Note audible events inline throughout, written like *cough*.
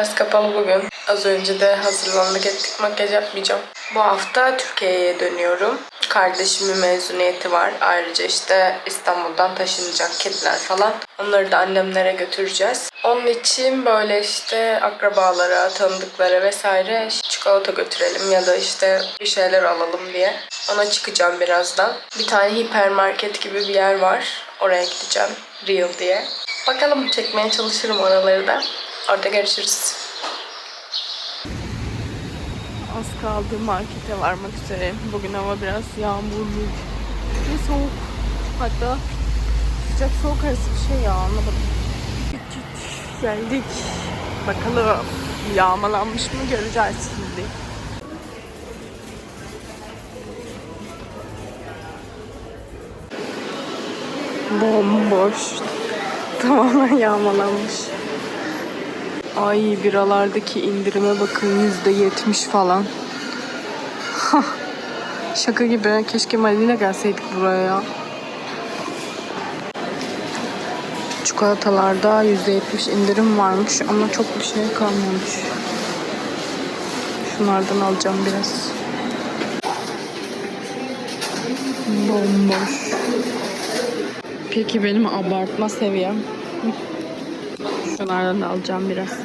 Biraz kapalı bugün. Az önce de hazırlandık ettik. Makyaj yapmayacağım. Bu hafta Türkiye'ye dönüyorum. Kardeşimin mezuniyeti var. Ayrıca işte İstanbul'dan taşınacak kediler falan. Onları da annemlere götüreceğiz. Onun için böyle işte akrabalara, tanıdıklara vesaire çikolata götürelim ya da işte bir şeyler alalım diye. Ona çıkacağım birazdan. Bir tane hipermarket gibi bir yer var. Oraya gideceğim. Real diye. Bakalım çekmeye çalışırım oraları da. Orada görüşürüz. Az kaldı markete varmak üzere. Bugün hava biraz yağmurlu ve soğuk. Hatta sıcak soğuk arası bir şey ya anlamadım. Geldik. Bakalım yağmalanmış mı göreceğiz şimdi. Bomboş. Tamamen yağmalanmış. Ay biralardaki indirime bakın yüzde yetmiş falan. Şaka gibi. Keşke Mali'yle gelseydik buraya ya. Çikolatalarda yüzde yetmiş indirim varmış ama çok bir şey kalmamış. Şunlardan alacağım biraz. Bomboş. Peki benim abartma seviyem. Şunlardan da alacağım biraz. *laughs*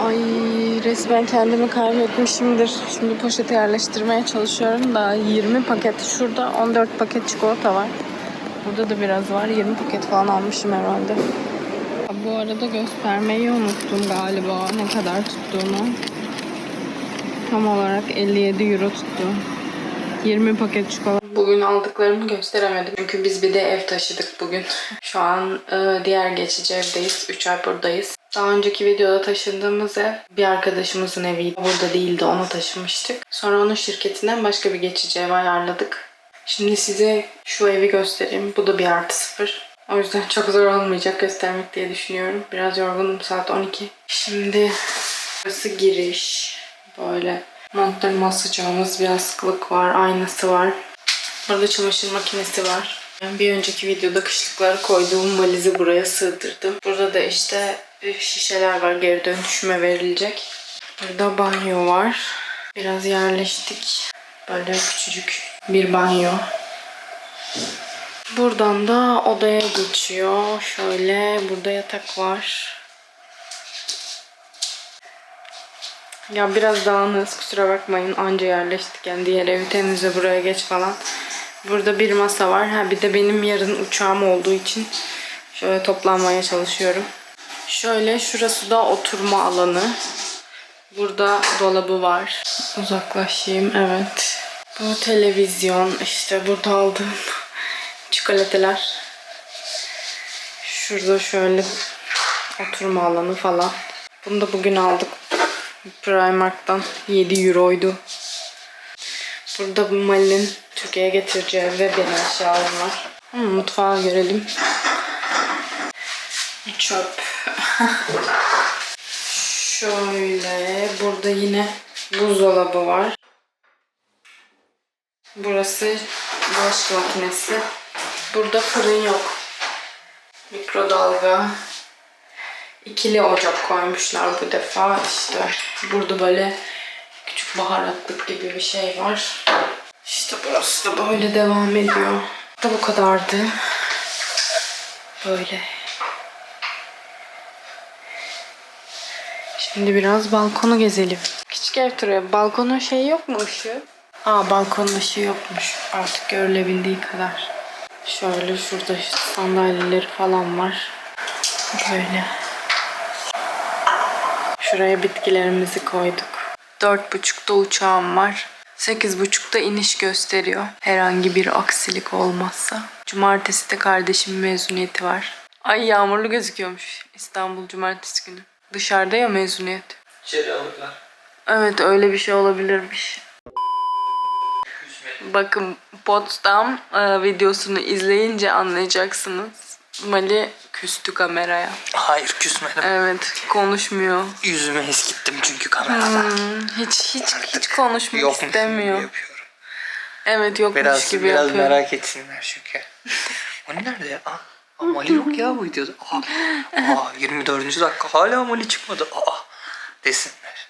Ay resmen kendimi kaybetmişimdir. Şimdi poşete yerleştirmeye çalışıyorum da 20 paket şurada 14 paket çikolata var. Burada da biraz var. 20 paket falan almışım herhalde. Bu arada göstermeyi unuttum galiba ne kadar tuttuğunu. Tam olarak 57 euro tuttu. 20 paket çikolata. Bugün aldıklarımı gösteremedim. Çünkü biz bir de ev taşıdık bugün. Şu an e, diğer geçici evdeyiz. 3 ay buradayız. Daha önceki videoda taşındığımız ev bir arkadaşımızın eviydi. Burada değildi onu taşımıştık. Sonra onun şirketinden başka bir geçici ev ayarladık. Şimdi size şu evi göstereyim. Bu da bir artı sıfır. O yüzden çok zor olmayacak göstermek diye düşünüyorum. Biraz yorgunum saat 12. Şimdi burası giriş. Böyle montlarımı asacağımız bir askılık var. Aynası var. Burada çamaşır makinesi var. Ben bir önceki videoda kışlıkları koyduğum valizi buraya sığdırdım. Burada da işte şişeler var geri dönüşüme verilecek. Burada banyo var. Biraz yerleştik. Böyle küçücük bir banyo. Buradan da odaya geçiyor. Şöyle burada yatak var. Ya biraz dağınız kusura bakmayın anca yerleştik yani diğer evi temizle buraya geç falan. Burada bir masa var. Ha bir de benim yarın uçağım olduğu için şöyle toplanmaya çalışıyorum. Şöyle şurası da oturma alanı. Burada dolabı var. Uzaklaşayım evet. Bu televizyon işte burada aldığım çikolatalar. Şurada şöyle oturma alanı falan. Bunu da bugün aldık. Primark'tan 7 euroydu. Burada bu Mali'nin Türkiye'ye getireceği ve benim eşyalarım var. Hmm, mutfağı görelim. Çöp. *laughs* Şöyle burada yine buzdolabı var. Burası bulaşık makinesi. Burada fırın yok. Mikrodalga. İkili ocak koymuşlar bu defa. İşte burada böyle küçük baharatlık gibi bir şey var. İşte burası da böyle devam ediyor. Da bu kadardı. Böyle. Şimdi biraz balkonu gezelim. Küçük ev turu. Balkonun şeyi yok mu ışığı? Aa balkonun ışığı yokmuş. Artık görülebildiği kadar. Şöyle şurada sandalyeleri falan var. Böyle. Şuraya bitkilerimizi koyduk. Dört buçukta uçağım var. Sekiz buçukta iniş gösteriyor. Herhangi bir aksilik olmazsa. Cumartesi de kardeşimin mezuniyeti var. Ay yağmurlu gözüküyormuş İstanbul cumartesi günü. Dışarıda ya mezuniyet. İçeri alırlar. Evet öyle bir şey olabilirmiş. Bakın Potsdam e, videosunu izleyince anlayacaksınız. Mali Küstü kameraya. Hayır küsmedim. Evet konuşmuyor. Yüzümü eskittim çünkü kamerada. Hmm, hiç hiç hiç konuşmak Yokmuş gibi istemiyor. yapıyorum. Evet yokmuş Biraz, gibi biraz yapıyor. merak etsinler çünkü. O nerede ya? Aa, aa, Mali yok ya bu videoda. Aa, aa, *laughs* 24. dakika hala Mali çıkmadı. Aa, desinler.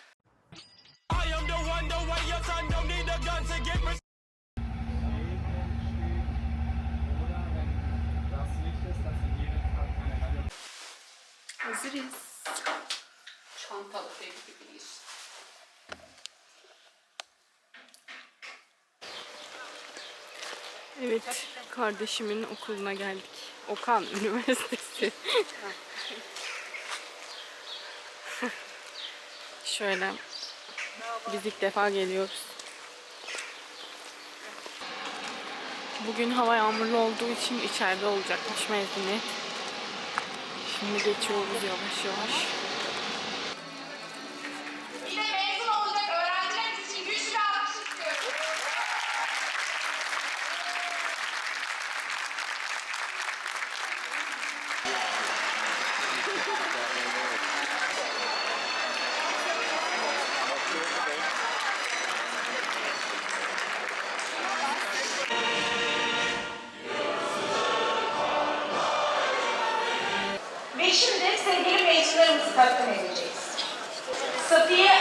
Hazırız. Çantalı gibiyiz. Evet, kardeşimin okuluna geldik. Okan *laughs* Üniversitesi. Şöyle, biz ilk defa geliyoruz. Bugün hava yağmurlu olduğu için içeride olacakmış mezuniyet. Şimdi geçiyoruz yavaş yavaş. Ve şimdi sevgili mezunlarımızı takdim edeceğiz. Safiye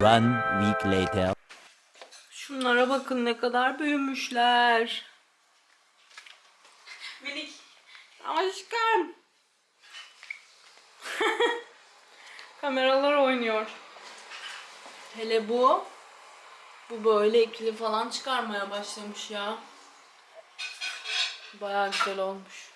One week later. Şunlara bakın ne kadar büyümüşler. Minik. Aşkım. *laughs* Kameralar oynuyor. Hele bu. Bu böyle ikili falan çıkarmaya başlamış ya. Bayağı güzel olmuş.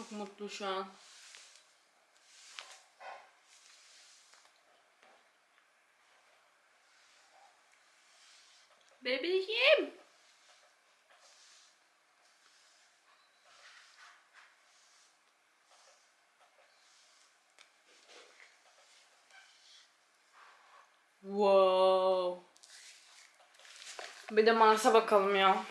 Çok mutlu şu an. Bebeğim. Wow. Bir de Mars'a bakalım ya.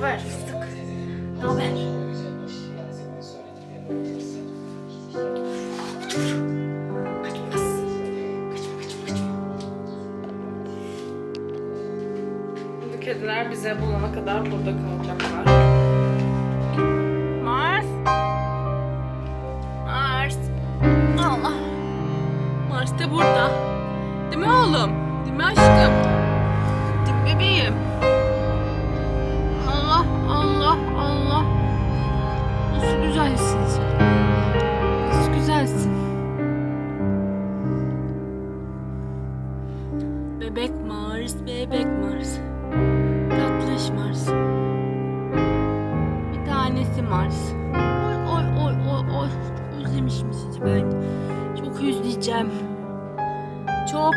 Haber fıstık? Ne haber? Kediler bize bulana kadar burada kalacaklar. Tatlış Mars. Bir tanesi Mars. Oy oy oy oy oy. Özlemişim sizi ben. Çok özleyeceğim. Çok,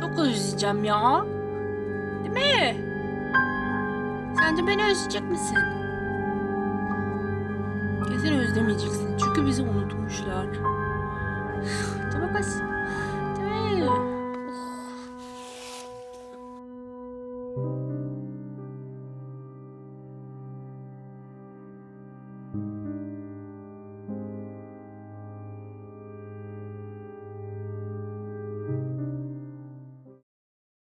çok özleyeceğim ya. Değil mi? Sen de beni özleyecek misin? Kesin özlemeyeceksin. Çünkü bizi unutmuşlar. Değil mi?